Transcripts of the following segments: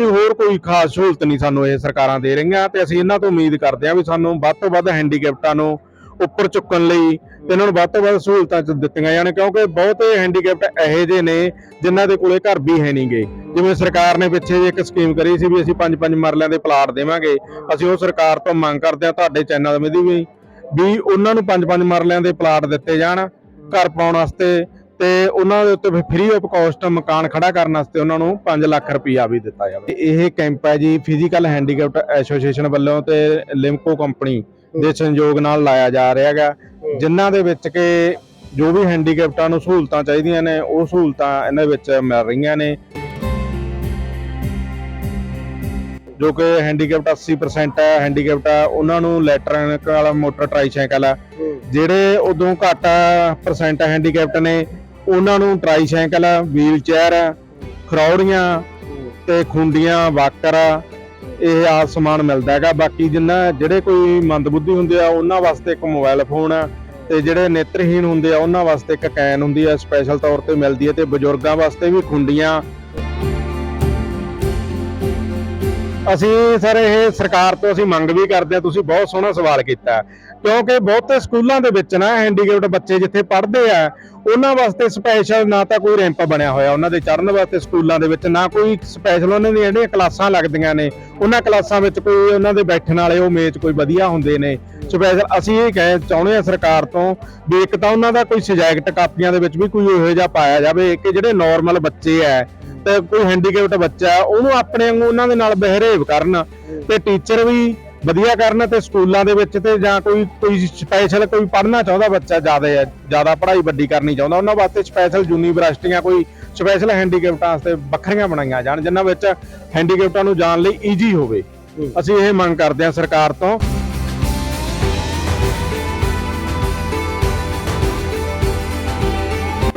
ਬਾਕੀ ਹੋਰ ਕੋਈ ਖਾਸ ਸਹੂਲਤ ਨਹੀਂ ਸਾਨੂੰ ਇਹ ਸਰਕਾਰਾਂ ਦੇ ਰਹੀਆਂ ਤੇ ਅਸੀਂ ਇਹਨਾਂ ਤੋਂ ਉਮੀਦ ਕਰਦੇ ਹਾਂ ਵੀ ਸਾਨੂੰ ਵੱਧ ਤੋਂ ਵੱਧ ਹੈਂਡੀਕੈਪਟਾਂ ਨੂੰ ਉੱਪਰ ਚੁੱਕਣ ਲਈ ਤੇ ਇਹਨਾਂ ਨੂੰ ਵੱਧ ਤੋਂ ਵੱਧ ਸਹੂਲਤਾਂ ਚ ਦਿੱਤੀਆਂ ਜਾਣ, ਕਿਉਂਕਿ ਬਹੁਤੇ ਹੈਂਡੀਕੈਪਟ ਇਹੋ ਜਿਹੇ ਨੇ ਜਿਨ੍ਹਾਂ ਦੇ ਕੋਲੇ ਘਰ ਵੀ ਹੈ ਨਹੀਂਗੇ। ਜਿਵੇਂ ਸਰਕਾਰ ਨੇ ਪਿੱਛੇ ਜੇ ਇੱਕ ਸਕੀਮ ਕਰੀ ਸੀ ਵੀ ਅਸੀਂ ਪੰਜ ਪੰਜ ਮਰਲਿਆਂ ਦੇ ਪਲਾਟ ਦੇਵਾਂਗੇ, ਅਸੀਂ ਉਹ ਸਰਕਾਰ ਤੋਂ ਮੰਗ ਕਰਦੇ ਹਾਂ ਤੁਹਾਡੇ ਚੈਨਲ ਦੇ ਵੀ ਵੀ ਉਹਨਾਂ ਨੂੰ ਪੰਜ ਪੰਜ ਮਰਲਿਆਂ ਦੇ ਪਲਾਟ ਦਿੱਤੇ ਜਾਣ ਘਰ ਪਾਉਣ ਵਾਸਤੇ ਤੇ ਉਹਨਾਂ ਦੇ ਉੱਤੇ ਫ੍ਰੀ ਆਫ ਕਾਸਟ ਮਕਾਨ ਖੜਾ ਕਰਨ ਵਾਸਤੇ ਉਹਨਾਂ ਨੂੰ 5 ਲੱਖ ਰੁਪਈਆ ਵੀ ਦਿੱਤਾ ਜਾਵੇ। ਇਹ ਕੈਂਪ ਹੈ ਜੀ ਫਿਜ਼ੀਕਲ ਹੈਂਡੀਕੈਪਟ ਐਸੋਸੀਏਸ਼ਨ ਵੱਲੋਂ ਤੇ ਲਿਮਕੋ ਕੰਪਨੀ ਦੇ ਸੰਯੋਗ ਨਾਲ ਲਾਇਆ ਜਾ ਰਿਹਾ ਹੈਗਾ। ਜਿਨ੍ਹਾਂ ਦੇ ਵਿੱਚ ਕਿ ਜੋ ਵੀ ਹੈਂਡੀਕੈਪਟਾਂ ਨੂੰ ਸਹੂਲਤਾਂ ਚਾਹੀਦੀਆਂ ਨੇ ਉਹ ਸਹੂਲਤਾਂ ਇਹਨਾਂ ਵਿੱਚ ਮਿਲ ਰਹੀਆਂ ਨੇ। ਜੋ ਕਿ ਹੈਂਡੀਕੈਪਟ 80% ਹੈ ਹੈਂਡੀਕੈਪਟ ਹੈ ਉਹਨਾਂ ਨੂੰ ਇਲੈਕਟ੍ਰੋਨਿਕ ਵਾਲਾ ਮੋਟਰ ਟ੍ਰਾਈਸਾਈਕਲ ਆ। ਜਿਹੜੇ ਉਦੋਂ ਘੱਟ ਪਰਸੈਂਟ ਹੈਂਡੀਕੈਪਟ ਨੇ ਉਹਨਾਂ ਨੂੰ ਟ੍ਰਾਈਸਾਈਕਲ ਵੀਲ ਚੇਅਰ ਖਰੌੜੀਆਂ ਤੇ ਖੁੰਡੀਆਂ, ਵਾਕਰ, ਇਹ ਆ ਸਮਾਨ ਮਿਲਦਾ ਹੈਗਾ। ਬਾਕੀ ਜਿੰਨਾ ਜਿਹੜੇ ਕੋਈ ਮੰਦਬੁੱਧੀ ਹੁੰਦੇ ਆ, ਉਹਨਾਂ ਵਾਸਤੇ ਇੱਕ ਮੋਬਾਈਲ ਫੋਨ ਆ ਤੇ ਜਿਹੜੇ ਨੇਤਰਹੀਣ ਹੁੰਦੇ ਆ, ਉਹਨਾਂ ਵਾਸਤੇ ਇੱਕ ਕੈਨ ਹੁੰਦੀ ਆ, ਸਪੈਸ਼ਲ ਤੌਰ ਤੇ ਮਿਲਦੀ ਹੈ ਤੇ ਬਜ਼ੁਰਗਾਂ ਵਾਸਤੇ ਵੀ ਖੁੰਡੀਆਂ ਅਸੀਂ ਸਰ ਇਹ ਸਰਕਾਰ ਤੋਂ ਅਸੀਂ ਮੰਗ ਵੀ ਕਰਦੇ ਆ ਤੁਸੀਂ ਬਹੁਤ ਸੋਹਣਾ ਸਵਾਲ ਕੀਤਾ ਕਿਉਂਕਿ ਬਹੁਤੇ ਸਕੂਲਾਂ ਦੇ ਵਿੱਚ ਨਾ ਹੈਂਡੀਕੈਪਟ ਬੱਚੇ ਜਿੱਥੇ ਪੜ੍ਹਦੇ ਆ, ਉਹਨਾਂ ਵਾਸਤੇ ਸਪੈਸ਼ਲ ਨਾ ਤਾਂ ਕੋਈ ਰੈਂਪ ਬਣਿਆ ਹੋਇਆ, ਉਹਨਾਂ ਦੇ ਚੜ੍ਹਨ ਵਾਸਤੇ ਸਕੂਲਾਂ ਦੇ ਵਿੱਚ, ਨਾ ਕੋਈ ਸਪੈਸ਼ਲ ਉਹਨਾਂ ਦੀਆਂ ਜਿਹੜੀਆਂ ਕਲਾਸਾਂ ਲੱਗਦੀਆਂ ਨੇ, ਉਹਨਾਂ ਕਲਾਸਾਂ ਵਿੱਚ ਕੋਈ ਉਹਨਾਂ ਦੇ ਬੈਠਣ ਵਾਲੇ ਉਹ ਮੇਜ਼ ਕੋਈ ਵਧੀਆ ਹੁੰਦੇ ਨੇ। ਸਪੈਸ਼ਲ ਅਸੀਂ ਇਹ ਕਹਿ ਚਾਹੁੰਦੇ ਆ ਸਰਕਾਰ ਤੋਂ ਵੀ ਇੱਕ ਤਾਂ ਉਹਨਾਂ ਦਾ ਕੋਈ ਸਬਜੈਕਟ ਕਾਪੀਆਂ ਦੇ ਵਿੱਚ ਵੀ ਕੋਈ ਇਹੋ ਜਿਹਾ ਪਾਇਆ ਜਾਵੇ ਕਿ ਜਿਹੜੇ ਨਾਰਮਲ ਬੱਚੇ ਆ ਕੋਈ ਹੈਂਡੀਕੈਪਟ ਬੱਚਾ ਉਹਨੂੰ ਆਪਣੇ ਵਾਂਗੂ ਉਹਨਾਂ ਦੇ ਨਾਲ ਬਿਹੇਵ ਕਰਨ ਤੇ ਟੀਚਰ ਵੀ ਵਧੀਆ ਕਰਨ ਤੇ ਸਕੂਲਾਂ ਦੇ ਵਿੱਚ ਤੇ ਜਾਂ ਕੋਈ ਕੋਈ ਸਪੈਸ਼ਲ ਕੋਈ ਪੜ੍ਹਨਾ ਚਾਹੁੰਦਾ ਬੱਚਾ ਜ਼ਿਆਦਾ ਹੈ ਜ਼ਿਆਦਾ ਪੜ੍ਹਾਈ ਵੱਡੀ ਕਰਨੀ ਚਾਹੁੰਦਾ ਉਹਨਾਂ ਵਾਸਤੇ ਸਪੈਸ਼ਲ ਯੂਨੀਵਰਸਿਟੀਆਂ ਕੋਈ ਸਪੈਸ਼ਲ ਹੈਂਡੀਕੈਪਟਾਂ ਵਾਸਤੇ ਵੱਖਰੀਆਂ ਬਣਾਈਆਂ ਜਾਣ ਜਿਨ੍ਹਾਂ ਵਿੱਚ ਹੈਂਡੀਕੈਪਟਾਂ ਨੂੰ ਜਾਣ ਲਈ ਈਜ਼ੀ ਹੋਵੇ। ਅਸੀਂ ਇਹ ਮੰਗ ਕਰਦੇ ਹਾਂ ਸਰਕਾਰ ਤੋਂ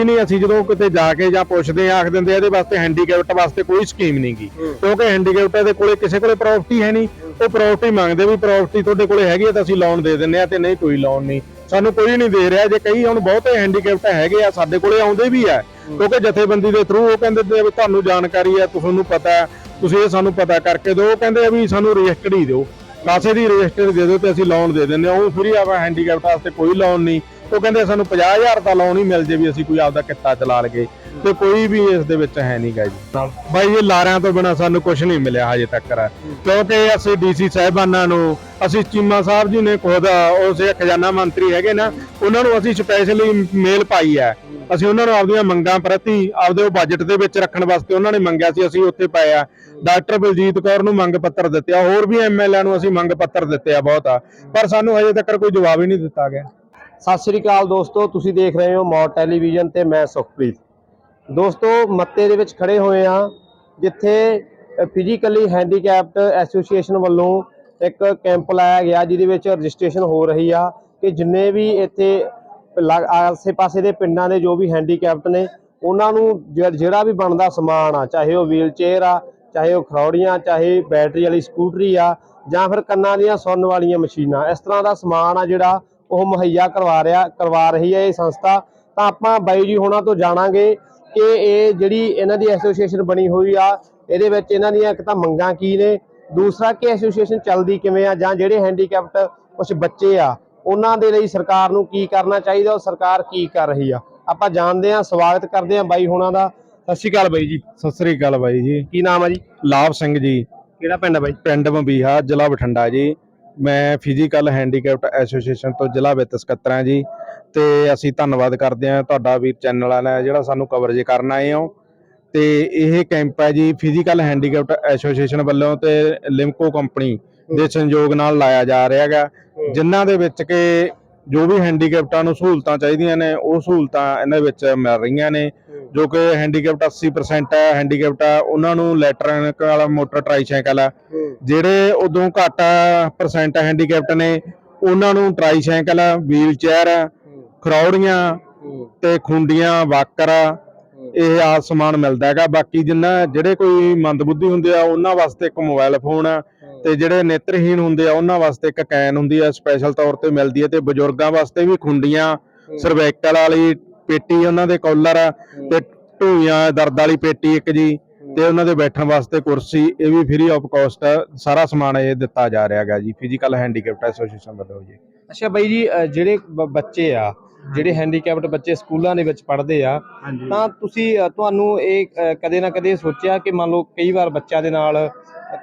ਨਹੀਂ ਅਸੀਂ ਜਦੋਂ ਕਿਤੇ ਜਾ ਕੇ ਜਾਂ ਪੁੱਛਦੇ ਆ ਆਖ ਦਿੰਦੇ ਆ ਇਹਦੇ ਵਾਸਤੇ ਹੈਂਡੀਕੈਪਟ ਵਾਸਤੇ ਕੋਈ ਸਕੀਮ ਨਹੀਂਗੀ ਕਿਉਂਕਿ ਹੈਂਡੀਕੈਪਟ ਦੇ ਕੋਲੇ ਕਿਸੇ ਕੋਲੇ ਪ੍ਰਾਪਰਟੀ ਹੈ ਨਹੀਂ। ਉਹ ਪ੍ਰਾਪਰਟੀ ਮੰਗਦੇ ਵੀ ਪ੍ਰਾਪਰਟੀ ਤੁਹਾਡੇ ਕੋਲੇ ਹੈਗੀ ਹੈ ਤਾਂ ਅਸੀਂ ਲੋਨ ਦੇ ਦਿੰਦੇ ਆ ਤੇ ਨਹੀਂ ਕੋਈ ਲੋਨ ਨਹੀਂ। ਸਾਨੂੰ ਕੋਈ ਨਹੀਂ ਦੇ ਰਿਹਾ। ਜੇ ਕਈ ਹੁਣ ਬਹੁਤੇ ਹੈਂਡੀਕੈਪਟ ਹੈਗੇ ਆ ਸਾਡੇ ਕੋਲੇ ਆਉਂਦੇ ਵੀ ਆ। ਕਿਉਂਕਿ ਜਥੇਬੰਦੀ ਦੇ ਥਰੂ ਉਹ ਕਹਿੰਦੇ ਵੀ ਤੁਹਾਨੂੰ ਜਾਣਕਾਰੀ ਹੈ ਤੁਹਾਨੂੰ ਪਤਾ ਤੁਸੀਂ ਇਹ ਸਾਨੂੰ ਪਤਾ ਕਰਕੇ ਦਿਓ। ਉਹ ਕਹਿੰਦੇ ਆ ਵੀ ਸਾਨੂੰ ਰਜਿਸਟਰ ਹੀ ਦਿਓ। ਕਾਸੇ ਦੀ ਰਜਿਸਟਰ ਦੇ ਦਿਓ ਤੇ ਅਸੀਂ ਲੋਨ ਦੇ ਦਿੰਦੇ ਆ। ਉਹ ਫ੍ਰੀ ਆਵਾ ਹੈਂਡੀਕੈਪਟ ਵਾਸਤੇ ਕੋਈ ਲੋਨ ਨਹੀਂ। ਉਹ ਕਹਿੰਦੇ ਸਾਨੂੰ 50000 ਦਾ ਲੋਨ ਹੀ ਮਿਲ ਜੇ ਵੀ ਅਸੀਂ ਕੋਈ ਆਪਦਾ ਕਿੱਤਾ ਚਲਾ ਲਗੇ ਤੇ ਕੋਈ ਵੀ ਇਸ ਦੇ ਵਿੱਚ ਹੈ ਨਹੀਂਗਾ ਜੀ। ਬਾਈ, ਇਹ ਲਾਰਿਆਂ ਤੋਂ ਬਿਨਾ ਸਾਨੂੰ ਕੁਝ ਨਹੀਂ ਮਿਲਿਆ ਹਜੇ ਤੱਕ। ਕਿਉਂਕਿ ਅਸੀਂ ਡੀਸੀ ਸਾਹਿਬਾਨਾਂ ਨੂੰ, ਅਸੀਂ ਚੀਮਾ ਸਾਹਿਬ ਜੀ ਨੇ ਖੁਦ, ਉਸ ਖਜ਼ਾਨਾ ਮੰਤਰੀ ਹੈਗੇ ਨਾ, ਉਹਨਾਂ ਨੂੰ ਅਸੀਂ ਸਪੈਸ਼ਲੀ ਮੇਲ ਪਾਈ ਹੈ। ਅਸੀਂ ਉਹਨਾਂ ਨੂੰ ਆਪਦੀਆਂ ਮੰਗਾਂ ਪ੍ਰਤੀ ਆਪਦੇ ਉਹ ਬਜਟ ਦੇ ਵਿੱਚ ਰੱਖਣ ਵਾਸਤੇ ਉਹਨਾਂ ਨੇ ਮੰਗਿਆ ਸੀ, ਅਸੀਂ ਉੱਥੇ ਪਾਇਆ ਡਾਕਟਰ ਬਲਜੀਤ ਕੌਰ ਨੂੰ ਮੰਗ ਪੱਤਰ ਦਿੱਤੇ ਹੋਰ ਵੀ ਐਮਐਲਏ ਨੂੰ ਅਸੀਂ ਮੰਗ ਪੱਤਰ ਦਿੱਤੇ ਆ ਬਹੁਤ ਆ। ਪਰ ਸਾਨੂੰ ਹਜੇ ਤੱਕ ਕੋਈ ਜਵਾਬ ਹੀ ਨਹੀਂ ਦਿੱਤਾ ਗਿਆ। ਸਤਿ ਸ੍ਰੀ ਅਕਾਲ ਦੋਸਤੋ, ਤੁਸੀਂ ਦੇਖ ਰਹੇ ਹੋ ਮੌਰ ਟੈਲੀਵਿਜ਼ਨ ਤੇ ਮੈਂ ਸੁਖਪ੍ਰੀਤ। ਦੋਸਤੋ, ਮੱਤੇ ਦੇ ਵਿੱਚ ਖੜੇ ਹੋਏ ਆ ਜਿੱਥੇ ਫਿਜ਼ੀਕਲੀ ਹੈਂਡੀਕੈਪਟ ਐਸੋਸੀਏਸ਼ਨ ਵੱਲੋਂ ਇੱਕ ਕੈਂਪ ਲਾਇਆ ਗਿਆ, ਜਿਹਦੇ ਵਿੱਚ ਰਜਿਸਟ੍ਰੇਸ਼ਨ ਹੋ ਰਹੀ ਆ ਕਿ ਜਿੰਨੇ ਵੀ ਇੱਥੇ ਲਾ- ਆਸੇ-ਪਾਸੇ ਦੇ ਪਿੰਡਾਂ ਦੇ ਜੋ ਵੀ ਹੈਂਡੀਕੈਪਟ ਨੇ, ਉਹਨਾਂ ਨੂੰ ਜਿ- ਜਿਹੜਾ ਵੀ ਬਣਦਾ ਸਮਾਨ ਆ, ਚਾਹੇ ਉਹ ਵੀਲ ਚੇਅਰ ਆ, ਚਾਹੇ ਉਹ ਖਰੌੜੀਆਂ, ਚਾਹੇ ਬੈਟਰੀ ਵਾਲੀ ਸਕੂਟਰੀ ਆ, ਜਾਂ ਫਿਰ ਕੰਨਾਂ ਦੀਆਂ ਸੁਣਨ ਵਾਲੀਆਂ ਮਸ਼ੀਨਾਂ, ਇਸ ਤਰ੍ਹਾਂ ਦਾ ਸਮਾਨ ਆ ਜਿਹੜਾ ਉਹ ਮੁਹੱਈਆ ਕਰਵਾ ਰਿਹਾ ਕਰਵਾ ਰਹੀ ਹੈ ਇਹ ਸੰਸਥਾ ਤਾਂ ਆਪਾਂ ਬਾਈ ਜੀ ਹੋਣਾ ਤੋਂ ਜਾਣਾਂਗੇ ਕਿ ਇਹ ਜਿਹੜੀ ਇਹਨਾਂ ਦੀ ਐਸੋਸੀਏਸ਼ਨ ਬਣੀ ਹੋਈ ਆ ਇਹਦੇ ਵਿੱਚ ਇਹਨਾਂ ਦੀਆਂ ਇੱਕ ਤਾਂ ਮੰਗਾਂ ਕੀ ਨੇ ਦੂਸਰਾ ਕਿ ਐਸੋਸੀਏਸ਼ਨ ਚੱਲਦੀ ਕਿਵੇਂ ਆ ਜਾਂ ਜਿਹੜੇ ਹੈਂਡੀਕੈਪਟ ਕੁਝ ਬੱਚੇ ਆ ਉਹਨਾਂ ਦੇ ਲਈ ਸਰਕਾਰ ਨੂੰ ਕੀ ਕਰਨਾ ਚਾਹੀਦਾ ਉਹ ਸਰਕਾਰ ਕੀ ਕਰ ਰਹੀ ਆ। ਆਪਾਂ ਜਾਣਦੇ ਆ ਸਵਾਗਤ ਕਰਦੇ ਆ ਬਾਈ ਹੋਣਾ ਦਾ। ਸਤਿ ਸ਼੍ਰੀ ਅਕਾਲ ਬਾਈ ਜੀ। ਸਤਿ ਸ੍ਰੀ ਅਕਾਲ ਬਾਈ ਜੀ। ਕੀ ਨਾਮ ਆ ਜੀ? ਲਾਭ ਸਿੰਘ ਜੀ। ਕਿਹੜਾ ਪਿੰਡ ਆ ਬਾਈ? ਪਿੰਡ ਮੰਬੀਹਾ ਜ਼ਿਲ੍ਹਾ ਬਠਿੰਡਾ ਜੀ। ਮੈਂ ਫਿਜ਼ੀਕਲ ਹੈਂਡੀਕੈਪਟ ਐਸੋਸੀਏਸ਼ਨ ਤੋਂ ਜ਼ਿਲ੍ਹਾ ਵਿੱਤ ਸਕੱਤਰ ਹਾਂ ਜੀ ਤੇ ਅਸੀਂ ਧੰਨਵਾਦ ਕਰਦੇ ਹਾਂ ਤੁਹਾਡਾ ਵੀਰ ਚੈਨਲ ਵਾਲਾ ਜਿਹੜਾ ਸਾਨੂੰ ਕਵਰੇਜ ਕਰਨ ਆਏ ਹੋ। ਤੇ ਇਹ ਕੈਂਪ ਹੈ ਜੀ ਫਿਜ਼ੀਕਲ ਹੈਂਡੀਕੈਪਟ ਐਸੋਸੀਏਸ਼ਨ ਵੱਲੋਂ ਤੇ ਲਿਮਕੋ ਕੰਪਨੀ ਦੇ ਸੰਯੋਗ ਨਾਲ ਲਾਇਆ ਜਾ ਰਿਹਾ ਹੈਗਾ ਜਿਨ੍ਹਾਂ ਦੇ ਵਿੱਚ ਕਿ ਜੋ ਵੀ ਹੈਂਡੀਕੈਪਟਾਂ ਨੂੰ ਸਹੂਲਤਾਂ ਚਾਹੀਦੀਆਂ ਨੇ ਉਹ ਸਹੂਲਤਾਂ ਇਹਨਾਂ ਵਿੱਚ ਮਿਲ ਰਹੀਆਂ ਨੇ। ਜੋ ਕਿ ਹੈਂਡੀਕੈਪਟ 80% ਹੈ ਹੈਂਡੀਕੈਪਟ ਆ ਉਹਨਾਂ ਨੂੰ ਇਲੈਕਟ੍ਰੋਨਿਕ ਵਾਲਾ ਮੋਟਰ ਟ੍ਰਾਈਸਾਈਕਲ ਆ ਜਿਹੜੇ ਉਦੋਂ ਘੱਟ ਪਰਸੈਂਟ ਹੈਂਡੀਕੈਪਟ ਨੇ ਉਹਨਾਂ ਨੂੰ ਟ੍ਰਾਈਸਾਈਕਲ ਵੀਲ ਚੇਅਰ ਖਰੌੜੀਆਂ ਤੇ ਖੁੰਡੀਆਂ ਵਾਕਰ ਇਹ ਆ ਸਮਾਨ ਮਿਲਦਾ ਹੈਗਾ। ਬਾਕੀ ਜਿੰਨਾ ਜਿਹੜੇ ਕੋਈ ਮੰਦਬੁੱਧੀ ਹੁੰਦੇ ਆ ਉਹਨਾਂ ਵਾਸਤੇ ਇੱਕ ਮੋਬਾਈਲ ਫੋਨ ਤੇ ਜਿਹੜੇ ਨੇਤਰਹੀਣ ਹੁੰਦੇ ਆ ਉਹਨਾਂ ਵਾਸਤੇ ਇੱਕ ਕੈਨ ਹੁੰਦੀ ਆ ਸਪੈਸ਼ਲ ਤੌਰ ਤੇ ਮਿਲਦੀ ਹੈ ਤੇ ਬਜ਼ੁਰਗਾਂ ਵਾਸਤੇ ਵੀ ਖੁੰਡੀਆਂ ਸਰਵਾਈਕਲ ਵਾਲੀ ਪੇਟੀ ਉਹਨਾਂ ਦੇ ਕਾਲਰ ਤੇ ਢੂਈਆਂ ਦਰਦ ਵਾਲੀ ਪੇਟੀ ਇੱਕ ਜੀ ਤੇ ਉਹਨਾਂ ਦੇ ਬੈਠਣ ਵਾਸਤੇ ਕੁਰਸੀ ਇਹ ਵੀ ਫ੍ਰੀ ਆਫ ਕਾਸਟ ਸਾਰਾ ਸਮਾਨ ਇਹ ਦਿੱਤਾ ਜਾ ਰਿਹਾ ਹੈਗਾ ਜੀ ਫਿਜ਼ੀਕਲ ਹੈਂਡੀਕੈਪਟ ਐਸੋਸੀਏਸ਼ਨ ਵੱਲੋਂ ਜੀ। ਅੱਛਾ ਬਾਈ ਜੀ ਜਿਹੜੇ ਬੱਚੇ ਆ ਜਿਹੜੇ ਹੈਂਡੀਕੈਪਡ ਬੱਚੇ ਸਕੂਲਾਂ ਦੇ ਵਿੱਚ ਪੜ੍ਹਦੇ ਆ ਤਾਂ ਤੁਸੀਂ ਤੁਹਾਨੂੰ ਇਹ ਕਦੇ ਨਾ ਕਦੇ ਸੋਚਿਆ ਕਿ ਮੰਨ ਲਓ ਕਈ ਵਾਰ ਬੱਚਿਆਂ ਦੇ ਨਾਲ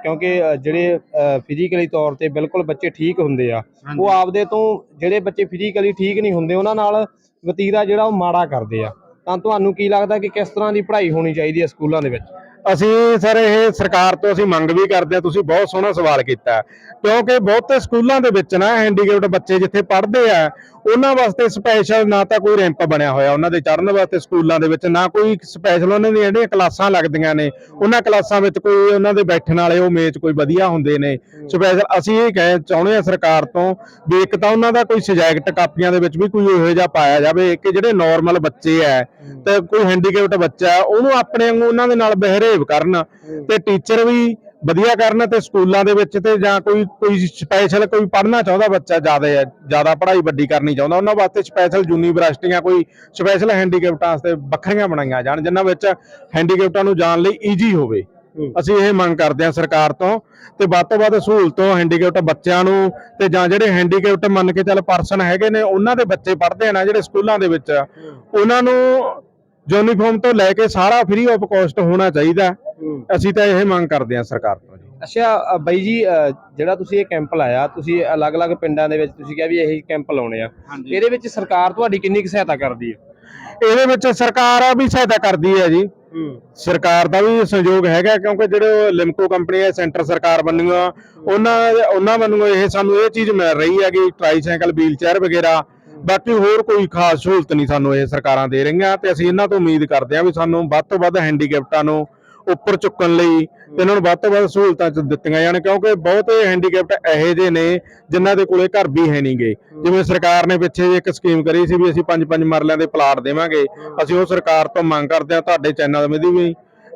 ਕਿਉਂਕਿ ਜਿਹੜੇ ਫਿਜ਼ੀਕਲੀ ਤੌਰ ਤੇ ਬਿਲਕੁਲ ਬੱਚੇ ਠੀਕ ਹੁੰਦੇ ਆ ਉਹ ਆਪਦੇ ਤੋਂ ਜਿਹੜੇ ਬੱਚੇ ਫਿਜ਼ੀਕਲੀ ਠੀਕ ਨਹੀਂ ਹੁੰਦੇ ਉਹਨਾਂ ਨਾਲ ਵਤੀਰਾ ਜਿਹੜਾ ਉਹ ਮਾੜਾ ਕਰਦੇ ਆ। ਤਾਂ ਤੁਹਾਨੂੰ ਕੀ ਲੱਗਦਾ ਕਿ ਕਿਸ ਤਰ੍ਹਾਂ ਦੀ ਪੜ੍ਹਾਈ ਹੋਣੀ ਚਾਹੀਦੀ ਹੈ ਸਕੂਲਾਂ ਦੇ ਵਿੱਚ? ਅਸੀਂ ਸਰ ਇਹ ਸਰਕਾਰ ਤੋਂ ਅਸੀਂ ਮੰਗ ਵੀ ਕਰਦੇ ਹਾਂ, ਤੁਸੀਂ ਬਹੁਤ ਸੋਹਣਾ ਸਵਾਲ ਕੀਤਾ ਕਿਉਂਕਿ ਬਹੁਤੇ ਸਕੂਲਾਂ ਦੇ ਵਿੱਚ ਨਾ ਹੈਂਡੀਕੈਪਟ ਬੱਚੇ ਜਿੱਥੇ ਪੜ੍ਹਦੇ ਆ, ਉਹਨਾਂ ਵਾਸਤੇ ਸਪੈਸ਼ਲ ਨਾ ਤਾਂ ਕੋਈ ਰੈਂਪ ਬਣਿਆ ਹੋਇਆ, ਉਹਨਾਂ ਦੇ ਚੜ੍ਹਨ ਵਾਸਤੇ ਸਕੂਲਾਂ ਦੇ ਵਿੱਚ, ਨਾ ਕੋਈ ਸਪੈਸ਼ਲ ਉਹਨਾਂ ਦੀਆਂ ਜਿਹੜੀਆਂ ਕਲਾਸਾਂ ਲੱਗਦੀਆਂ ਨੇ, ਉਹਨਾਂ ਕਲਾਸਾਂ ਵਿੱਚ ਕੋਈ ਉਹਨਾਂ ਦੇ ਬੈਠਣ ਵਾਲੇ ਉਹ ਮੇਜ਼ ਕੋਈ ਵਧੀਆ ਹੁੰਦੇ ਨੇ। ਸਪੈਸ਼ਲ ਅਸੀਂ ਇਹ ਕਹਿ ਚਾਹੁੰਦੇ ਆ ਸਰਕਾਰ ਤੋਂ ਵੀ ਇੱਕ ਤਾਂ ਉਹਨਾਂ ਦਾ ਕੋਈ ਸਬਜੈਕਟ ਕਾਪੀਆਂ ਦੇ ਵਿੱਚ ਵੀ ਕੋਈ ਇਹੋ ਜਿਹਾ ਪਾਇਆ ਜਾਵੇ ਕਿ ਜਿਹੜੇ ਨਾਰਮਲ ਬੱਚੇ ਆ, ਤੇ ਕੋਈ ਹੈਂਡੀਕੈਪਟ ਬੱਚਾ, ਉਹਨੂੰ ਆਪਣੇ ਵਾਂਗੂ ਉਹਨਾਂ ਦੇ ਨਾਲ ਬਹਿਰੇ ਬਿਹੇਵ ਕਰਨ ਤੇ ਟੀਚਰ ਵੀ ਵਧੀਆ ਕਰਨ ਤੇ ਸਕੂਲਾਂ ਦੇ ਵਿੱਚ ਤੇ ਜਾਂ ਕੋਈ ਕੋਈ ਸਪੈਸ਼ਲ ਕੋਈ ਪੜ੍ਹਨਾ ਚਾਹੁੰਦਾ ਬੱਚਾ ਜ਼ਿਆਦਾ ਹੈ ਜ਼ਿਆਦਾ ਪੜ੍ਹਾਈ ਵੱਡੀ ਕਰਨੀ ਚਾਹੁੰਦਾ ਉਹਨਾਂ ਵਾਸਤੇ ਸਪੈਸ਼ਲ ਯੂਨੀਵਰਸਿਟੀਆਂ ਕੋਈ ਸਪੈਸ਼ਲ ਹੈਂਡੀਕੈਪਟਾਂ ਵਾਸਤੇ ਵੱਖਰੀਆਂ ਬਣਾਈਆਂ ਜਾਣ ਜਿਨ੍ਹਾਂ ਵਿੱਚ ਹੈਂਡੀਕੈਪਟਾਂ ਨੂੰ ਜਾਣ ਲਈ ਈਜ਼ੀ ਹੋਵੇ। ਅਸੀਂ ਇਹ ਮੰਗ ਕਰਦੇ ਹਾਂ ਸਰਕਾਰ ਤੋਂ ਤੇ ਵੱਧ ਤੋਂ ਵੱਧ ਸਹੂਲਤੋਂ ਹੈਂਡੀਕੈਪਟ ਬੱਚਿਆਂ ਨੂੰ ਤੇ ਜਾਂ ਜਿਹੜੇ ਹੈਂਡੀਕੈਪਟ ਮੰਨ ਕੇ ਚੱਲ ਪਰਸਨ ਹੈਗੇ ਨੇ ਉਹਨਾਂ ਦੇ ਬੱਚੇ ਪੜ੍ਹਦੇ ਆ ਨਾ ਜਿਹੜੇ ਸਕੂਲਾਂ ਦੇ ਵਿੱਚ ਉਹਨਾਂ ਨੂੰ ਯੂਨੀਫਾਰਮ ਤੋਂ ਲੈ ਕੇ ਸਾਰਾ ਫ੍ਰੀ ਆਫ ਕਾਸਟ ਹੋਣਾ ਚਾਹੀਦਾ। ਅਸੀਂ ਤਾਂ ਇਹ ਮੰਗ ਕਰਦੇ ਹਾਂ ਸਰਕਾਰ ਤੋਂ ਜੀ। ਅੱਛਾ ਬਾਈ ਜੀ ਜਿਹੜਾ ਤੁਸੀਂ ਇਹ ਕੈਂਪ ਲਾਇਆ ਤੁਸੀਂ ਅਲੱਗ-ਅਲੱਗ ਪਿੰਡਾਂ ਦੇ ਵਿੱਚ ਤੁਸੀਂ ਕਿਹਾ ਵੀ ਇਹੀ ਕੈਂਪ ਲਾਉਣੇ ਆ। ਇਹਦੇ ਵਿੱਚ ਸਰਕਾਰ ਤੁਹਾਡੀ ਕਿੰਨੀ ਕੁ ਸਹਾਇਤਾ ਕਰਦੀ ਹੈ ਇਹਦੇ ਵਿੱਚ ਸਰਕਾਰ ਆ ਵੀ ਸਹਾਇਤਾ ਕਰਦੀ ਹੈ ਜੀ। ਸਰਕਾਰ ਦਾ ਵੀ ਸਹਿਯੋਗ ਹੈਗਾ ਕਿਉਂਕਿ ਜਿਹੜੇ ਲਿਮਕੋ ਕੰਪਨੀ ਹੈ ਸੈਂਟਰ ਸਰਕਾਰ ਵੱਲੋਂ ਉਹਨਾਂ ਉਹਨਾਂ ਵੱਲੋਂ ਇਹ ਸਾਨੂੰ ਇਹ ਚੀਜ਼ ਮਿਲ ਰਹੀ ਹੈ ਕਿ ਟ੍ਰਾਈਸਾਈਕਲ ਵੀਲ ਚੇਅਰ ਵਗੈਰਾ ਬਾਕੀ ਹੋਰ ਕੋਈ ਖਾਸ ਸਹੂਲਤ ਨਹੀਂ ਸਾਨੂੰ ਇਹ ਸਰਕਾਰਾਂ ਦੇ ਰਹੀਆਂ ਤੇ ਅਸੀਂ ਇਹਨਾਂ ਤੋਂ ਉਮੀਦ ਕਰਦੇ ਹਾਂ ਵੀ ਸਾਨੂੰ ਵੱਧ ਤੋਂ ਵੱਧ ਹੈਂਡੀਕੈਪਟਾਂ ਨੂੰ ਉੱਪਰ ਚੁੱਕਣ ਲਈ ਤੇ ਇਹਨਾਂ ਨੂੰ ਵੱਧ ਤੋਂ ਵੱਧ ਸਹੂਲਤਾਂ ਦਿੱਤੀਆਂ ਜਾਣ, ਕਿਉਂਕਿ ਬਹੁਤੇ ਹੈਂਡੀਕੈਪਟ ਇਹੋ ਜਿਹੇ ਨੇ ਜਿਨ੍ਹਾਂ ਦੇ ਕੋਲੇ ਘਰ ਵੀ ਹੈ ਨਹੀਂਗੇ ਜਿਵੇਂ ਸਰਕਾਰ ਨੇ ਪਿੱਛੇ ਜਿਹੇ ਇੱਕ ਸਕੀਮ ਕਰੀ ਸੀ ਵੀ ਅਸੀਂ ਪੰਜ ਪੰਜ ਮਰਲਿਆਂ ਦੇ ਪਲਾਟ ਦੇਵਾਂਗੇ, ਅਸੀਂ ਉਹ ਸਰਕਾਰ ਤੋਂ ਮੰਗ ਕਰਦੇ ਹਾਂ ਤੁਹਾਡੇ ਚੈਨਲ ਵਿੱਚ ਵੀ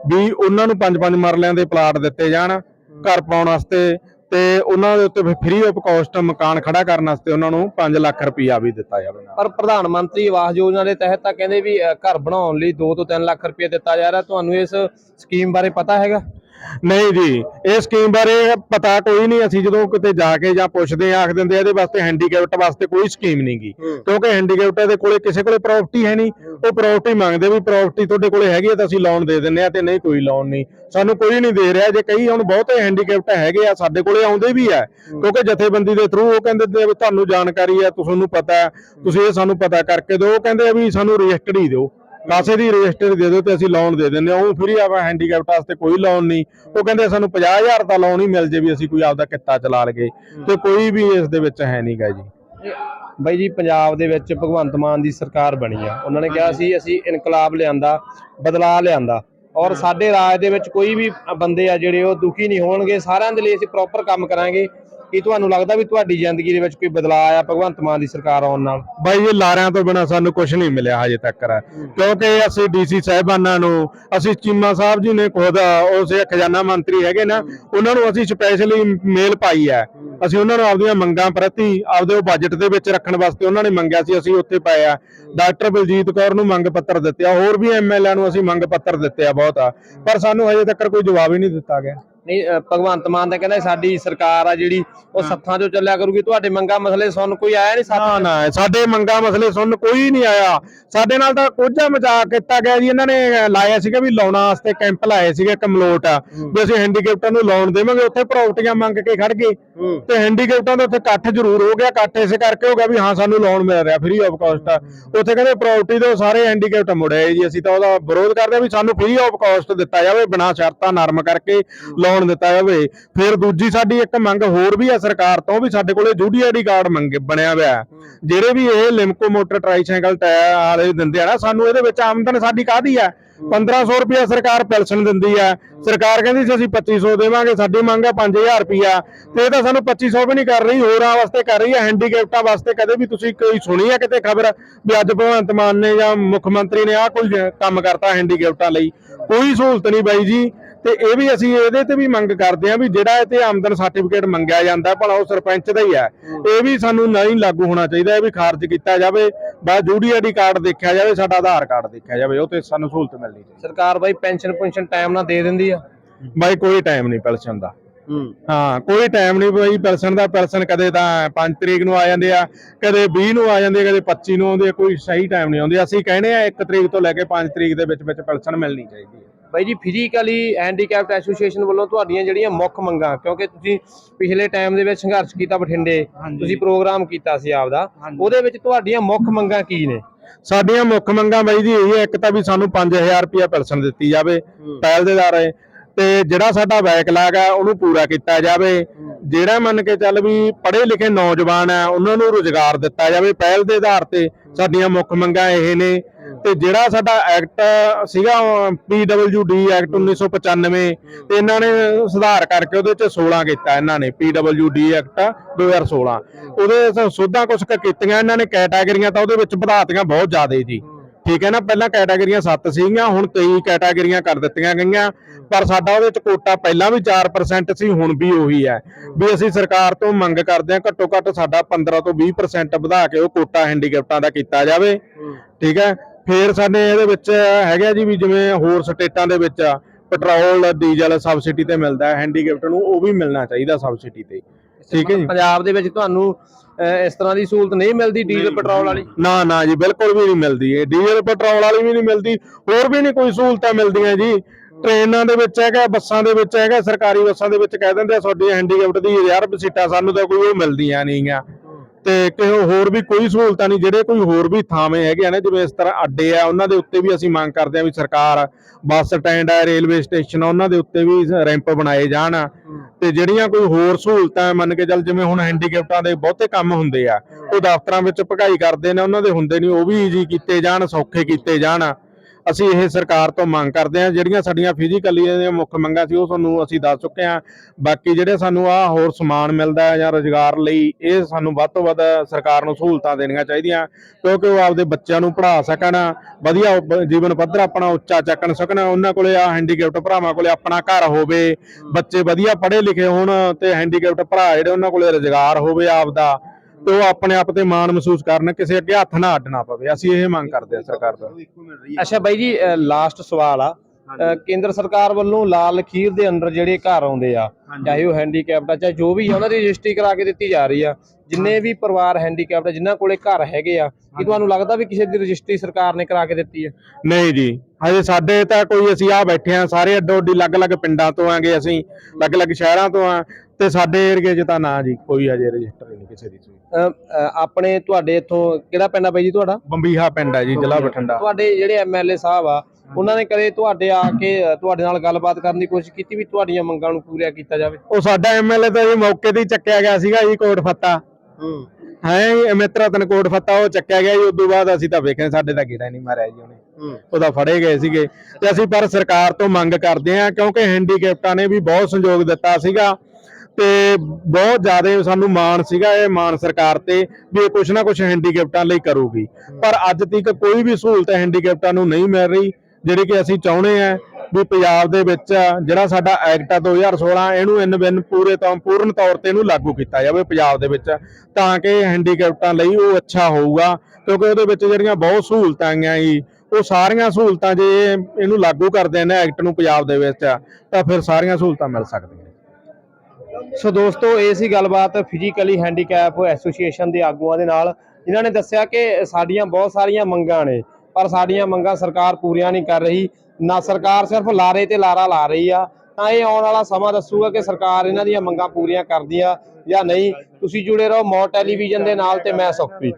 ਵੀ ਉਹਨਾਂ ਨੂੰ ਪੰਜ ਪੰਜ ਮਰਲਿਆਂ ਦੇ ਪਲਾਟ ਦਿੱਤੇ ਜਾਣ, ਘਰ ਪਾਉਣ ਵਾਸਤੇ ਤੇ ਉਹਨਾਂ ਦੇ ਉੱਤੇ ਫ੍ਰੀ ਆਫ ਕਾਸਟ ਮਕਾਨ ਖੜਾ ਕਰਨ ਵਾਸਤੇ ਉਹਨਾਂ ਨੂੰ 5 ਲੱਖ ਰੁਪਇਆ ਵੀ ਦਿੱਤਾ ਜਾਵੇ ਪਰ ਪ੍ਰਧਾਨ ਮੰਤਰੀ ਆਵਾਸ ਯੋਜਨਾ ਦੇ ਤਹਿਤ ਤਾਂ ਕਹਿੰਦੇ ਵੀ ਅ, ਘਰ ਬਣਾਉਣ ਲਈ 2 ਤੋਂ 3 ਲੱਖ ਰੁਪਏ ਦਿੱਤਾ ਜਾ ਰਿਹਾ। ਤੁਹਾਨੂੰ ਇਸ ਸਕੀਮ ਬਾਰੇ ਪਤਾ ਹੈਗਾ? ਨਹੀਂ ਜੀ ਇਹ ਸਕੀਮ ਬਾਰੇ ਪਤਾ ਕੋਈ ਨਹੀਂ ਅਸੀਂ ਜਦੋਂ ਕਿਤੇ ਜਾ ਕੇ ਜਾਂ ਪੁੱਛਦੇ ਆ ਆਖ ਦਿੰਦੇ ਆ ਇਹਦੇ ਵਾਸਤੇ ਹੈਂਡੀਕੈਪਟ ਵਾਸਤੇ ਕੋਈ ਸਕੀਮ ਨਹੀਂ ਗੀ। ਕਿਉਂਕਿ ਹੈਂਡੀਕੈਪਟ ਦੇ ਕੋਲੇ ਕਿਸੇ ਕੋਲੇ ਪ੍ਰਾਪਰਟੀ ਹੈ ਨਹੀਂ। ਉਹ ਪ੍ਰਾਪਰਟੀ ਮੰਗਦੇ ਵੀ ਪ੍ਰਾਪਰਟੀ ਤੁਹਾਡੇ ਕੋਲੇ ਹੈਗੀ ਤਾਂ ਅਸੀਂ ਲੋਨ ਦੇ ਦਿੰਨੇ ਆ ਤੇ ਨਹੀਂ ਕੋਈ ਲੋਨ ਨਹੀਂ। ਸਾਨੂੰ ਕੋਈ ਨਹੀਂ ਦੇ ਰਿਹਾ ਜੇ ਕਈ ਹੁਣ ਬਹੁਤੇ ਹੈਂਡੀਕੈਪਟ ਹੈਗੇ ਆ ਸਾਡੇ ਕੋਲੇ ਆਉਂਦੇ ਵੀ ਆ। ਕਿਉਂਕਿ ਜਥੇਬੰਦੀ ਦੇ ਥਰੂ ਉਹ ਕਹਿੰਦੇ ਵੀ ਤੁਹਾਨੂੰ ਜਾਣਕਾਰੀ ਹੈ ਤੁਹਾਨੂੰ ਪਤਾ ਤੁਸੀਂ ਇਹ ਸਾਨੂੰ ਪਤਾ ਕਰਕੇ ਦਿਓ। ਉਹ ਕਹਿੰਦੇ ਆ ਵੀ ਸਾਨੂੰ ਰਜਿਸਟਰ ਹੀ ਦਿਓ। ਕਾਸੇ ਦੀ ਰਜਿਸਟਰ ਦੇ ਦਿਓ ਤੇ ਅਸੀਂ ਲੋਨ ਦੇ ਦਿੰਦੇ ਹਾਂ। ਉਹ ਫ੍ਰੀ ਆਵਾ ਹੈਂਡੀਕੈਪਟ ਵਾਸਤੇ ਕੋਈ ਲੋਨ ਨਹੀਂ। ਉਹ ਕਹਿੰਦੇ ਸਾਨੂੰ 50000 ਦਾ ਲੋਨ ਹੀ ਮਿਲ ਜੇ ਵੀ ਅਸੀਂ ਕੋਈ ਆਪਦਾ ਕਿੱਤਾ ਚਲਾ ਲਗੇ ਤੇ ਕੋਈ ਵੀ ਇਸ ਦੇ ਵਿੱਚ ਹੈ ਨਹੀਂਗਾ ਜੀ। ਬਾਈ ਜੀ ਪੰਜਾਬ ਦੇ ਵਿੱਚ ਭਗਵੰਤ ਮਾਨ ਦੀ ਸਰਕਾਰ ਬਣੀ ਆ। ਉਹਨਾਂ ਨੇ ਕਿਹਾ ਸੀ ਅਸੀਂ ਇਨਕਲਾਬ ਲਿਆਂਦਾ ਬਦਲਾਅ ਲਿਆਂਦਾ। ਔਰ ਸਾਡੇ ਰਾਜ ਦੇ ਵਿੱਚ ਕੋਈ ਵੀ ਬੰਦੇ ਆ ਜਿਹੜੇ ਉਹ ਦੁਖੀ ਨਹੀਂ ਹੋਣਗੇ। ਸਾਰਿਆਂ ਦੇ ਲਈ ਅਸੀਂ ਪ੍ਰੋਪਰ ਕੰਮ ਕਰਾਂਗੇ। ਕੀ ਤੁਹਾਨੂੰ ਲੱਗਦਾ ਵੀ ਤੁਹਾਡੀ ਜ਼ਿੰਦਗੀ ਦੇ ਵਿੱਚ ਕੋਈ ਬਦਲਾਅ ਆਇਆ ਭਗਵੰਤ ਮਾਨ ਦੀ ਸਰਕਾਰ ਆਉਣ ਨਾਲ? ਬਾਈ, ਇਹ ਲਾਰਿਆਂ ਤੋਂ ਬਿਨਾ ਸਾਨੂੰ ਕੁਝ ਨਹੀਂ ਮਿਲਿਆ ਹਜੇ ਤੱਕ। ਕਿਉਂਕਿ ਅਸੀਂ ਡੀਸੀ ਸਾਹਿਬਾਨਾਂ ਨੂੰ, ਅਸੀਂ ਚੀਮਾ ਸਾਹਿਬ ਜੀ ਨੇ ਖੁਦ, ਉਸ ਖਜ਼ਾਨਾ ਮੰਤਰੀ ਹੈਗੇ ਨਾ, ਉਹਨਾਂ ਨੂੰ ਅਸੀਂ ਸਪੈਸ਼ਲੀ ਮੇਲ ਪਾਈ ਹੈ। ਅਸੀਂ ਉਹਨਾਂ ਨੂੰ ਆਪਦੀਆਂ ਮੰਗਾਂ ਪ੍ਰਤੀ, ਆਪਦੇ ਉਹ ਬਜਟ ਦੇ ਵਿੱਚ ਰੱਖਣ ਵਾਸਤੇ ਉਹਨਾਂ ਨੇ ਮੰਗਿਆ ਸੀ, ਅਸੀਂ ਉੱਥੇ ਪਾਇਆ ਡਾਕਟਰ ਬਲਜੀਤ ਕੌਰ ਨੂੰ ਮੰਗ ਪੱਤਰ ਦਿੱਤੇ ਹੋਰ ਵੀ ਐਮਐਲਏ ਨੂੰ ਅਸੀਂ ਮੰਗ ਪੱਤਰ ਦਿੱਤੇ ਆ ਬਹੁਤ ਆ। ਪਰ ਸਾਨੂੰ ਹਜੇ ਤੱਕ ਕੋਈ ਜਵਾਬ ਹੀ ਨਹੀਂ ਦਿੱਤਾ ਗਿਆ। ਨਹੀਂ ਭਗਵੰਤ ਮਾਨ ਤਾਂ ਕਹਿੰਦਾ ਸਾਡੀ ਸਰਕਾਰ ਆ ਜਿਹੜੀ ਉਹ ਸੱਥਾਂ 'ਚੋਂ ਚੱਲਿਆ ਕਰੂਗੀ ਤੁਹਾਡੇ ਮੰਗਾਂ ਮਸਲੇ ਸੁਣ ਕੋਈ ਆਇਆ ਨਹੀਂ ਸੱਥ? ਨਾ ਸਾਡੇ ਮੰਗਾ ਮਸਲੇ ਸੁਣਨ ਕੋਈ ਨਹੀਂ ਆਇਆ। ਸਾਡੇ ਨਾਲ ਤਾਂ ਕੋਝਾ ਮਜ਼ਾਕ ਕੀਤਾ ਗਿਆ ਜੀ ਇਹਨਾਂ ਨੇ ਲਾਇਆ ਸੀਗਾ ਵੀ ਲਾਉਣਾ ਵਾਸਤੇ ਕੈਂਪ ਲਾਏ ਸੀਗੇ ਕਮਲੋਟ ਵੀ ਅਸੀਂ ਹੈਂਡੀਕੈਪਟਾਂ ਨੂੰ ਲੋਨ ਦੇਵਾਂਗੇ ਉੱਥੇ ਪ੍ਰਾਪਰਟੀਆਂ ਮੰਗ ਕੇ ਖੜ ਗਏ। ਤੇ ਹੈਂਡੀਕੈਪਟਾਂ ਦਾ ਉੱਥੇ ਇਕੱਠ ਜ਼ਰੂਰ ਹੋ ਗਿਆ ਇਕੱਠ ਇਸੇ ਕਰਕੇ ਹੋ ਗਿਆ ਵੀ ਹਾਂ ਸਾਨੂੰ ਲੋਨ ਮਿਲ ਰਿਹਾ ਫ੍ਰੀ ਆਫ ਕਾਸਟ ਉੱਥੇ ਕਹਿੰਦੇ ਪ੍ਰਾਪਰਟੀ ਦੇ ਸਾਰੇ ਹੈਂਡੀਕੈਪਟ ਮੁੜੇ ਜੀ ਅਸੀਂ ਤਾਂ ਉਹਦਾ ਵਿਰੋਧ ਕਰਦੇ ਹਾਂ ਵੀ ਸਾਨੂੰ ਫ੍ਰੀ ਆਫ ਕਾਸਟ ਦਿੱਤਾ ਜਾਵੇ ਬਿਨਾਂ ਸ਼ਰਤਾਂ ਨਰਮ ਕਰਕੇ ਲੋਨ ਦਿੱਤਾ ਜਾਵੇ। ਫਿਰ ਦੂਜੀ ਸਾਡੀ ਇੱਕ ਮੰਗ ਹੋਰ ਵੀ ਹੈ ਸਰਕਾਰ ਤੋਂ ਵੀ ਸਾਡੇ ਕੋਲੇ ਯੂਡੀਆਈਡੀ ਕਾਰਡ ਮੰਗੇ ਬਣਿਆ ਹੋਇਆ। ਜਿਹੜੇ ਵੀ ਇਹ ਲਿਮਕੋ ਮੋਟਰ ਟ੍ਰਾਈਸਾਈਕਲ ਟਾਇਰ ਵਾਲੇ ਦਿੰਦੇ ਆ ਨਾ ਸਾਨੂੰ ਇਹਦੇ ਵਿੱਚ ਆਮਦਨ ਸਾਡੀ ਕਾਹਦੀ ਹੈ 1500 ਰੁਪਇਆ ਸਰਕਾਰ ਪੈਨਸ਼ਨ ਦਿੰਦੀ ਹੈ ਸਰਕਾਰ ਕਹਿੰਦੀ ਸੀ ਅਸੀਂ 2500 ਦੇਵਾਂਗੇ ਸਾਡੀ ਮੰਗ ਹੈ 5000 ਰੁਪਇਆ। ਤੇ ਇਹ ਤਾਂ ਸਾਨੂੰ 2500 ਵੀ ਨਹੀਂ ਕਰ ਰਹੀ ਹੋਰਾਂ ਵਾਸਤੇ ਕਰ ਰਹੀ ਹੈ ਹੈਂਡੀਕੈਪਟਾਂ ਵਾਸਤੇ ਕਦੇ ਵੀ ਤੁਸੀਂ ਕੋਈ ਸੁਣੀ ਹੈ ਕਿਤੇ ਖਬਰ ਵੀ ਅੱਜ ਭਗਵੰਤ ਮਾਨ ਨੇ ਜਾਂ ਮੁੱਖ ਮੰਤਰੀ ਨੇ ਆਹ ਕੋਈ ਕੰਮ ਕਰਤਾ ਹੈਂਡੀਕੈਪਟਾਂ ਲਈ? ਕੋਈ ਸਹੂਲਤ ਨਹੀਂ ਬਾਈ ਜੀ। ਤੇ ਇਹ ਵੀ ਅਸੀਂ ਇਹਦੇ ਤੇ ਵੀ ਮੰਗ ਕਰਦੇ ਹਾਂ ਵੀ ਜਿਹੜਾ ਇਹ ਤੇ ਆਮਦਨ ਸਰਟੀਫਿਕੇਟ ਮੰਗਿਆ ਜਾਂਦਾ ਭਲਾ ਉਹ ਸਰਪੰਚ ਦਾ ਹੀ ਹੈ। ਇਹ ਵੀ ਸਾਨੂੰ ਨਹੀਂ ਲਾਗੂ ਹੋਣਾ ਚਾਹੀਦਾ ਇਹ ਵੀ ਖਾਰਜ ਕੀਤਾ ਜਾਵੇ। ਬਸ ਜੂਡੀ ਆਈਡੀ ਕਾਰਡ ਦੇਖਿਆ ਜਾਵੇ ਸਾਡਾ ਆਧਾਰ ਕਾਰਡ ਦੇਖਿਆ ਜਾਵੇ ਉਹ ਤੇ ਸਾਨੂੰ ਸਹੂਲਤ ਮਿਲਣੀ ਚਾਹੀਦੀ। ਸਰਕਾਰ ਬਾਈ ਪੈਨਸ਼ਨ ਪੁਨਸ਼ਨ ਟਾਈਮ ਨਾਲ ਦੇ ਦਿੰਦੀ ਆ? ਬਾਈ ਕੋਈ ਟਾਈਮ ਨਹੀਂ ਪੈਨਸ਼ਨ ਦਾ। ਹੂੰ। ਕੋਈ ਟਾਈਮ ਨਹੀਂ ਬਈ ਪੈਨਸ਼ਨ ਦਾ ਪੈਨਸ਼ਨ ਕਦੇ ਤਾਂ 5 ਤਰੀਕ ਨੂੰ ਆ ਜਾਂਦੇ ਆ ਕਦੇ 20 ਨੂੰ ਆ ਜਾਂਦੇ ਕਦੇ 25 ਨੂੰ ਆਉਂਦੇ ਆ ਕੋਈ ਸਹੀ ਟਾਈਮ ਨਹੀਂ ਆਉਂਦੀ। ਅਸੀਂ ਕਹਿੰਦੇ ਆ 1 ਤਰੀਕ ਤੋਂ ਲੈ ਕੇ 5 ਤਰੀਕ ਦੇ ਵਿੱਚ ਵਿੱਚ ਪੈਨਸ਼ਨ ਮਿਲਣੀ ਚਾਹੀਦੀ ਹੈ ਬਾਈ ਜੀ ਫਿਜ਼ੀਕਲੀ ਹੈਂਡੀਕੈਪਟ ਐਸੋਸੀਏਸ਼ਨ ਵੱਲੋਂ ਤੁਹਾਡੀਆਂ ਜਿਹੜੀਆਂ ਮੁੱਖ ਮੰਗਾਂ ਕਿਉਂਕਿ ਤੁਸੀਂ ਪਿਛਲੇ ਟਾਈਮ ਦੇ ਵਿੱਚ ਸੰਘਰਸ਼ ਕੀਤਾ ਬਠਿੰਡੇ ਤੁਸੀਂ ਪ੍ਰੋਗਰਾਮ ਕੀਤਾ ਸੀ ਆਪਦਾ ਉਹਦੇ ਵਿੱਚ ਤੁਹਾਡੀਆਂ ਮੁੱਖ ਮੰਗਾਂ ਕੀ ਨੇ? ਸਾਡੀਆਂ ਮੁੱਖ ਮੰਗਾਂ ਬਾਈ ਜੀ ਇਹ ਹੈ ਇੱਕ ਤਾਂ ਵੀ ਸਾਨੂੰ 5000 ਰੁਪਇਆ ਪੈਨਸ਼ਨ ਦਿੱਤੀ ਜਾਵੇ ਪਹਿਲ ਦੇ ਦਾਰੇ ਤੇ ਜਿਹੜਾ ਸਾਡਾ ਬੈਕਲਾਗ ਹੈ ਉਹਨੂੰ ਪੂਰਾ ਕੀਤਾ ਜਾਵੇ। ਜਿਹੜਾ ਮੰਨ ਕੇ ਚੱਲ ਵੀ ਪੜ੍ਹੇ ਲਿਖੇ ਨੌਜਵਾਨ ਆ ਉਹਨਾਂ ਨੂੰ ਰੁਜ਼ਗਾਰ ਦਿੱਤਾ ਜਾਵੇ ਪਹਿਲ ਦੇ ਆਧਾਰ ਤੇ ਸਾਡੀਆਂ ਮੁੱਖ ਮੰਗਾਂ ਇਹ ਨੇ। ਤੇ ਜਿਹੜਾ ਸਾਡਾ ਐਕਟ ਸੀਗਾ ਪੀਡਬਲਯੂਡੀ ਐਕਟ 1995 ਤੇ ਇਹਨਾਂ ਨੇ ਸੁਧਾਰ ਕਰਕੇ ਉਹਦੇ ਚ 16 ਕੀਤਾ ਇਹਨਾਂ ਨੇ ਪੀਡਬਲਯੂਡੀ ਐਕਟ 2016 ਉਹਦੇ ਸੋਧਾਂ ਕੁਝ ਕੀਤੀਆਂ ਇਹਨਾਂ ਨੇ ਕੈਟਾਗਰੀਆਂ ਤਾਂ ਉਹਦੇ ਵਿੱਚ ਵਧਾਤੀਆਂ ਬਹੁਤ ਜ਼ਿਆਦਾ ਜੀ। ਠੀਕ ਹੈ ਨਾ ਪਹਿਲਾਂ ਕੈਟਾਗਰੀਆਂ 7 ਸੀਗੀਆਂ ਹੁਣ 23 ਕੈਟਾਗਰੀਆਂ ਕਰ ਦਿੱਤੀਆਂ ਗਈਆਂ। ਪਰ ਸਾਡਾ ਉਹਦੇ ਚ ਕੋਟਾ ਪਹਿਲਾਂ ਵੀ 4% ਸੀ ਹੁਣ ਵੀ ਉਹੀ ਹੈ। ਵੀ ਅਸੀਂ ਸਰਕਾਰ ਤੋਂ ਮੰਗ ਕਰਦੇ ਹਾਂ ਘੱਟੋ ਘੱਟ ਸਾਡਾ 15 ਤੋਂ 20% ਵਧਾ ਕੇ ਉਹ ਕੋਟਾ ਹੈਂਡੀਕੈਪਟਾਂ ਦਾ ਕੀਤਾ ਜਾਵੇ। ਠੀਕ ਹੈ ਫੇਰ ਸਾਡੇ ਇਹਦੇ ਵਿੱਚ ਹੈਗਾ ਜੀ ਵੀ ਜਿਵੇਂ ਹੋਰ ਸਟੇਟਾਂ ਦੇ ਵਿੱਚ ਪੈਟਰੋਲ ਡੀਜ਼ਲ ਸਬਸਿਡੀ ਤੇ ਮਿਲਦਾ ਹੈ ਹੈਂਡੀਕੈਪਟ ਨੂੰ ਉਹ ਵੀ ਮਿਲਣਾ ਚਾਹੀਦਾ ਸਬਸਿਡੀ ਤੇ। ਠੀਕ ਹੈ ਜੀ? ਪੰਜਾਬ ਦੇ ਵਿੱਚ ਤੁਹਾਨੂੰ ਇਸ ਤਰ੍ਹਾਂ ਦੀ ਸਹੂਲਤ ਨਹੀਂ ਮਿਲਦੀ ਡੀਜ਼ਲ ਪੈਟਰੋਲ ਵਾਲੀ? ਨਾ ਨਾ ਜੀ ਬਿਲਕੁਲ ਵੀ ਨਹੀਂ ਮਿਲਦੀ ਇਹ। ਡੀਜ਼ਲ ਪੈਟਰੋਲ ਵਾਲੀ ਵੀ ਨਹੀਂ ਮਿਲਦੀ ਹੋਰ ਵੀ ਨਹੀਂ ਕੋਈ ਸਹੂਲਤਾਂ ਮਿਲਦੀਆਂ ਜੀ। ਟ੍ਰੇਨਾਂ ਦੇ ਵਿੱਚ ਹੈਗਾ ਬੱਸਾਂ ਦੇ ਵਿੱਚ ਹੈਗਾ ਸਰਕਾਰੀ ਬੱਸਾਂ ਦੇ ਵਿੱਚ ਕਹਿ ਦਿੰਦੇ ਆ ਤੁਹਾਡੀ ਹੈਂਡੀਕੈਪਟ ਦੀ ਰਿਜ਼ਰਵ ਸੀਟਾਂ ਸਾਨੂੰ ਤਾਂ ਕੋਈ ਉਹ ਮਿਲਦੀਆਂ ਨਹੀਂਆਂ। ਤੇ ਕਿਸੇ ਹੋਰ ਵੀ ਕੋਈ ਸਹੂਲਤਾਂ ਨਹੀਂ, ਜਿਹੜੇ ਕੋਈ ਹੋਰ ਵੀ ਥਾਵੇਂ ਹੈਗੇ ਆ ਜਿਵੇਂ ਇਸ ਤਰ੍ਹਾਂ ਅੱਡੇ ਆ, ਉਹਨਾਂ ਦੇ ਉੱਤੇ ਵੀ ਅਸੀਂ ਮੰਗ ਕਰਦੇ ਆ ਵੀ ਸਰਕਾਰ ਬੱਸ ਸਟੈਂਡ ਆ, ਰੇਲਵੇ ਸਟੇਸ਼ਨ ਆ, ਉਹਨਾਂ ਦੇ ਉੱਤੇ ਵੀ ਰੈਂਪ ਬਣਾਏ ਜਾਣ। ਤੇ ਜਿਹੜੀਆਂ ਕੋਈ ਹੋਰ ਸਹੂਲਤਾਂ, ਮੰਨ ਕੇ ਚੱਲ ਜਿਵੇਂ ਹੁਣ ਹੈਂਡੀਕੈਪਟਾਂ ਦੇ ਬਹੁਤੇ ਕੰਮ ਹੁੰਦੇ ਆ, ਉਹ ਦਫ਼ਤਰਾਂ ਵਿੱਚ ਭਗਾਈ ਕਰਦੇ ਨੇ, ਉਹਨਾਂ ਦੇ ਹੁੰਦੇ ਨਹੀਂ, ਉਹ ਵੀ ਈਜ਼ੀ ਕੀਤੇ ਜਾਣ, ਸੌਖੇ ਕੀਤੇ ਜਾਣ। ਅਸੀਂ ਇਹ ਸਰਕਾਰ ਤੋਂ ਮੰਗ ਕਰਦੇ ਹਾਂ, ਜਿਹੜੀਆਂ ਸਾਡੀਆਂ ਫਿਜ਼ੀਕਲੀ ਦੀਆਂ ਮੁੱਖ ਮੰਗਾਂ ਸੀ, ਉਹ ਤੁਹਾਨੂੰ ਅਸੀਂ ਦੱਸ ਚੁੱਕੇ ਹਾਂ। ਬਾਕੀ ਜਿਹੜੇ ਸਾਨੂੰ ਆ ਹੋਰ ਸਮਾਨ ਮਿਲਦਾ ਹੈ ਜਾਂ ਰੋਜ਼ਗਾਰ ਲਈ, ਇਹ ਸਾਨੂੰ ਵੱਧ ਤੋਂ ਵੱਧ ਸਰਕਾਰ ਨੂੰ ਸਹੂਲਤਾਂ ਦੇਣੀਆਂ ਚਾਹੀਦੀਆਂ, ਕਿਉਂਕਿ ਉਹ ਆਪਦੇ ਬੱਚਿਆਂ ਨੂੰ ਪੜ੍ਹਾ ਸਕਣ, ਵਧੀਆ ਜੀਵਨ ਪੱਧਰ ਆਪਣਾ ਉੱਚਾ ਚੱਕਣ ਸਕਣ, ਉਹਨਾਂ ਕੋਲੇ ਆ ਹੈਂਡੀਕੈਪਟ ਭਰਾਵਾਂ ਕੋਲੇ ਆਪਣਾ ਘਰ ਹੋਵੇ, ਬੱਚੇ ਵਧੀਆ ਪੜ੍ਹੇ ਲਿਖੇ ਹੋਣ ਤੇ ਹੈਂਡੀਕੈਪਟ ਭਰਾ ਜਿਹੜੇ ਉਹਨਾਂ ਕੋਲੇ ਰੋਜ਼ਗਾਰ ਹੋਵੇ ਆਪਦਾ। ਤੇ ਉਹ ਆਪਣੇ ਆਪ ਤੇ ਮਾਣ ਮਹਿਸੂਸ ਕਰਨ ਕਿਸੇ ਅੱਗੇ ਹੱਥ ਨਾ ਅੱਡਣਾ ਪਵੇ। ਅਸੀਂ ਇਹ ਮੰਗ ਕਰਦੇ ਹਾਂ ਸਰਕਾਰ ਦਾ ਅੱਛਾ ਬਾਈ ਜੀ ਲਾਸਟ ਸਵਾਲ ਆ। ਕੇਂਦਰ ਸਰਕਾਰ ਵੱਲੋਂ ਲਾਲ ਲਖੀਰ ਦੇ ਅੰਡਰ ਜਿਹੜੇ ਘਰ ਆਉਂਦੇ ਆ ਚਾਹੇ ਉਹ ਹੈਂਡੀਕੈਪਟ ਆ ਚਾਹੇ ਜੋ ਵੀ ਆ ਉਹਨਾਂ ਦੀ ਰਜਿਸਟਰੀ ਕਰਾ ਕੇ ਦਿੱਤੀ ਜਾ ਰਹੀ ਆ। ਜਿੰਨੇ ਵੀ ਪਰਿਵਾਰ ਹੈਂਡੀਕੈਪਟ ਆ ਜਿਨ੍ਹਾਂ ਕੋਲੇ ਘਰ ਹੈਗੇ ਆ ਕੀ ਤੁਹਾਨੂੰ ਲੱਗਦਾ ਵੀ ਕਿਸੇ ਦੀ ਰਜਿਸਟਰੀ ਸਰਕਾਰ ਨੇ ਕਰਾ ਕੇ ਦਿੱਤੀ ਹੈ ਨਹੀਂ ਜੀ ਹਜੇ ਸਾਡੇ ਤਾਂ ਕੋਈ ਅਸੀਂ ਆ ਬੈਠੇ ਆ ਸਾਰੇ ਅੱਡੋ ਅੱਡੀ ਅਲੱਗ-ਅਲੱਗ ਪਿੰਡਾਂ ਤੋਂ ਆਂਗੇ ਅਸੀਂ ਅਲੱਗ-ਅਲੱਗ ਸ਼ਹਿਰਾਂ ਤੋਂ ਆ ਤੇ ਸਾਡੇ ਏਰੀਏ 'ਚ ਤਾਂ ਨਾ ਜੀ ਕੋਈ ਹਜੇ ਰਜਿਸਟਰ ਨਹੀਂ ਕਿਸੇ ਦੀ ਆਪਣੇ ਤੁਹਾਡੇ ਇੱਥੋਂ ਕਿਹੜਾ ਪਿੰਡ ਆ ਬਾਈ ਜੀ ਤੁਹਾਡਾ? ਬੰਬੀਹਾ ਪਿੰਡ ਹੈ ਜੀ ਜ਼ਿਲ੍ਹਾ ਬਠਿੰਡਾ। ਤੁਹਾਡੇ ਜਿਹੜੇ ਐਮਐਲਏ ਸਾਹਿਬ ਆ ਉਹਨਾਂ ਨੇ ਕਦੇ ਤੁਹਾਡੇ ਆ ਕੇ ਤੁਹਾਡੇ ਨਾਲ ਗੱਲਬਾਤ ਕਰਨ ਦੀ ਕੋਸ਼ਿਸ਼ ਕੀਤੀ ਵੀ ਤੁਹਾਡੀਆਂ ਮੰਗਾਂ ਨੂੰ ਪੂਰਾ ਕੀਤਾ ਜਾਵੇ? ਉਹ ਸਾਡਾ ਐਮਐਲਏ ਤਾਂ ਜੀ ਮੌਕੇ ਤੇ ਹੀ ਚੱਕਿਆ ਗਿਆ ਸੀਗਾ ਜੀ ਕੋਟ ਫੱਤਾ। ਹੂੰ। ਹੈ ਮਿੱਤਰਾ ਤਨ ਕੋਟ ਫੱਤਾ ਉਹ ਚੱਕਿਆ ਗਿਆ ਜੀ ਉਦੋਂ ਬਾਅਦ ਅਸੀਂ ਤਾਂ ਵੇਖਿਆ ਸਾਡੇ ਤਾਂ ਗੇੜਾ ਨਹੀਂ ਮਾਰਿਆ ਜੀ ਉਹਨੇ। ਹੂੰ। ਉਹਦਾ ਫੜੇ ਗਏ ਸੀਗੇ। ਤੇ ਅਸੀਂ ਪਰ ਸਰਕਾਰ ਤੋਂ ਮੰਗ ਕਰਦੇ ਹਾਂ ਕਿਉਂਕਿ ਹੈਂਡੀਕੈਪਟਾਂ ਨੇ ਵੀ ਬਹੁਤ ਸੰਯੋਗ ਦਿੱਤਾ ਸੀਗਾ। ਤੇ ਬਹੁਤ ਜ਼ਿਆਦਾ ਸਾਨੂੰ ਮਾਣ ਸੀਗਾ ਇਹ ਮਾਣ ਸਰਕਾਰ ਤੇ ਵੀ ਇਹ ਕੁਛ ਨਾ ਕੁਛ ਹੈਂਡੀਕੈਪਟਾਂ ਲਈ ਕਰੂਗੀ। ਪਰ ਅੱਜ ਤੱਕ ਕੋਈ ਵੀ ਸਹੂਲਤ ਹੈਂਡੀਕੈਪਟਾਂ ਨੂੰ ਨਹੀਂ ਮਿਲ ਰਹੀ। ਜਿਹੜੀ ਕਿ ਅਸੀਂ ਚਾਹੁੰਦੇ ਆ ਵੀ ਪੰਜਾਬ ਦੇ ਵਿੱਚ ਜਿਹੜਾ ਸਾਡਾ ਐਕਟ ਆ 2016 ਇਹਨੂੰ ਇਨ ਬਿਨ ਪੂਰੇ ਤੋਂ ਪੂਰਨ ਤੌਰ ਤੇ ਇਹਨੂੰ ਲਾਗੂ ਕੀਤਾ ਜਾਵੇ ਪੰਜਾਬ ਦੇ ਵਿੱਚ, ਤਾਂ ਕਿ ਹੈਂਡੀਕੈਪਟਾਂ ਲਈ ਉਹ ਅੱਛਾ ਹੋਊਗਾ, ਕਿਉਂਕਿ ਉਹਦੇ ਵਿੱਚ ਜਿਹੜੀਆਂ ਬਹੁਤ ਸਹੂਲਤਾਂ ਆਈਆਂ ਜੀ, ਉਹ ਸਾਰੀਆਂ ਸਹੂਲਤਾਂ ਜੇ ਇਹਨੂੰ ਲਾਗੂ ਕਰਦੇ ਨੇ ਐਕਟ ਨੂੰ ਪੰਜਾਬ ਦੇ ਵਿੱਚ, ਤਾਂ ਫਿਰ ਸਾਰੀਆਂ ਸਹੂਲਤਾਂ ਮਿਲ ਸਕਦੀਆਂ ਸੋ ਦੋਸਤੋ, ਇਹ ਸੀ ਗੱਲਬਾਤ ਫਿਜ਼ੀਕਲੀ ਹੈਂਡੀਕੈਪ ਐਸੋਸੀਏਸ਼ਨ ਦੇ ਆਗੂਆਂ ਦੇ ਨਾਲ, ਜਿਨ੍ਹਾਂ ਨੇ ਦੱਸਿਆ ਕਿ ਸਾਡੀਆਂ ਬਹੁਤ ਸਾਰੀਆਂ ਮੰਗਾਂ ਨੇ। ਪਰ ਸਾਡੀਆਂ ਮੰਗਾਂ ਸਰਕਾਰ ਪੂਰੀਆਂ ਨਹੀਂ ਕਰ ਰਹੀ। ਨਾ ਸਰਕਾਰ ਸਿਰਫ ਲਾਰੇ ਤੇ ਲਾਰਾ ਲਾ ਰਹੀ ਆ। ਤਾਂ ਇਹ ਆਉਣ ਵਾਲਾ ਸਮਾਂ ਦੱਸੂਗਾ ਕਿ ਸਰਕਾਰ ਇਹਨਾਂ ਦੀਆਂ ਮੰਗਾਂ ਪੂਰੀਆਂ ਕਰਦੀ ਆ ਜਾਂ ਨਹੀਂ। ਤੁਸੀਂ ਜੁੜੇ ਰਹੋ ਮੌ ਟੈਲੀਵਿਜ਼ਨ ਦੇ ਨਾਲ ਤੇ ਮੈਂ ਸੁਖਪ੍ਰੀਤ।